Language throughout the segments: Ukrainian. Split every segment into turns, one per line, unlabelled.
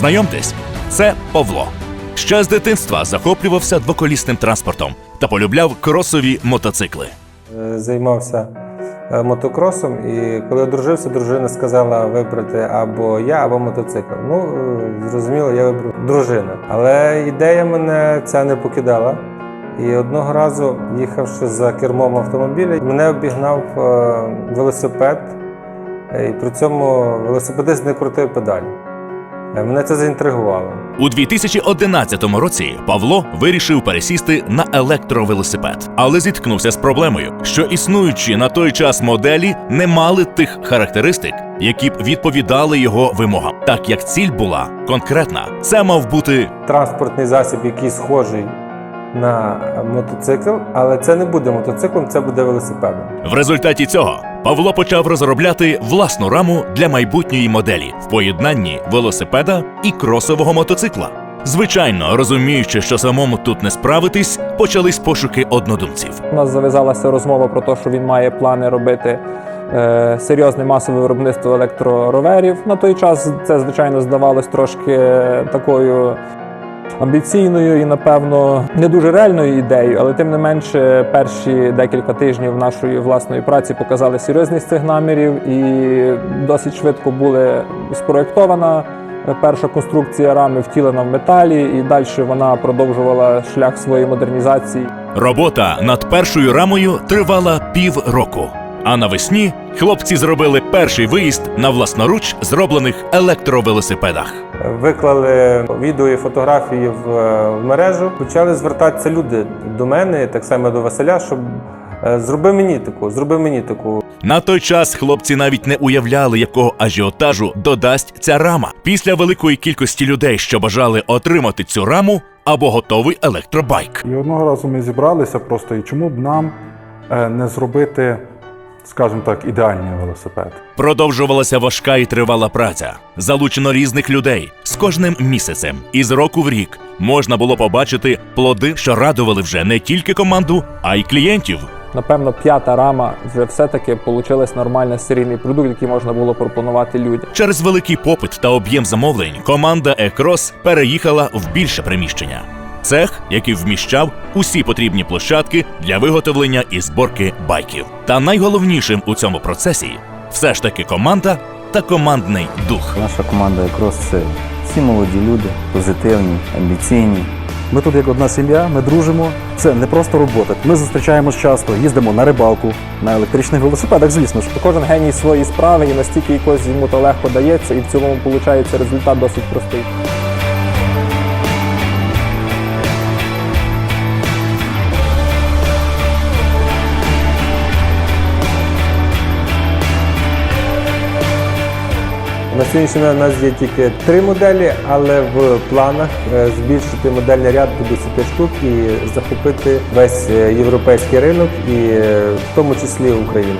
Знайомтесь, це Павло. Ще з дитинства захоплювався двоколісним транспортом та полюбляв кросові мотоцикли.
Е, Займався е, мотокросом, і коли одружився, дружина сказала вибрати або я, або мотоцикл. Ну, е, зрозуміло, я вибрав дружину. Але ідея мене ця не покидала. І одного разу, їхавши за кермом автомобіля, мене обігнав велосипед, і при цьому велосипедист не крутив педалі. Е, Мене це заінтригувало.
У 2011 році Павло вирішив пересісти на електровелосипед, але зіткнувся з проблемою, що існуючі на той час моделі не мали тих характеристик, які б відповідали його вимогам, так як ціль була конкретна. Це мав бути
Транспортний засіб, який схожий на мотоцикл, але це не буде мотоциклом, це буде велосипедом.
В результаті цього Павло почав розробляти власну раму для майбутньої моделі в поєднанні велосипеда і кросового мотоцикла. Звичайно, розуміючи, що самому тут не справитись, почались пошуки однодумців.
У нас зав'язалася розмова про те, що він має плани робити е, серйозне масове виробництво електророверів. На той час це, звичайно, здавалось трошки такою амбіційною і, напевно, не дуже реальною ідеєю, але тим не менше, перші декілька тижнів нашої власної праці показали серйозність цих намірів і досить швидко були спроєктована. Перша конструкція рами втілена в металі, і далі вона продовжувала шлях своєї модернізації.
Робота над першою рамою тривала півроку. А навесні хлопці зробили перший виїзд на власноруч зроблених електровелосипедах.
Виклали відео і фотографії в, в мережу. Почали звертатися люди до мене, так само до Василя, щоб е, зроби мені таку, зроби мені таку.
На той час хлопці навіть не уявляли, якого ажіотажу додасть ця рама після великої кількості людей, що бажали отримати цю раму або готовий електробайк.
І одного разу ми зібралися просто, і чому б нам е, не зробити, скажімо так, ідеальний велосипед.
Продовжувалася важка і тривала праця. Залучено різних людей з кожним місяцем. І з року в рік можна було побачити плоди, що радували вже не тільки команду, а й клієнтів.
Напевно, п'ята рама вже все-таки получилась нормальний серійний продукт, який можна було пропонувати людям.
Через великий попит та об'єм замовлень команда Екрос переїхала в більше приміщення. Цех, який вміщав усі потрібні площадки для виготовлення і зборки байків. Та найголовнішим у цьому процесі все ж таки команда та командний дух.
Наша команда якраз це всі молоді люди, позитивні, амбіційні.
Ми тут як одна сім'я, ми дружимо. Це не просто робота. Ми зустрічаємось часто, їздимо на рибалку, на електричних велосипедах, звісно ж.
Кожен геній своєї справи і настільки якось йому то легко дається, і в цілому виходить результат досить простий.
На сьогоднішній день у нас є тільки три моделі, але в планах е, збільшити модельний ряд до 10 штук і захопити весь е, європейський ринок, і е, в тому числі Україну.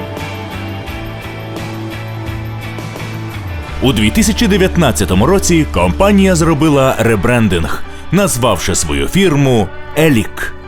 У 2019 році компанія зробила ребрендинг, назвавши свою фірму Елік.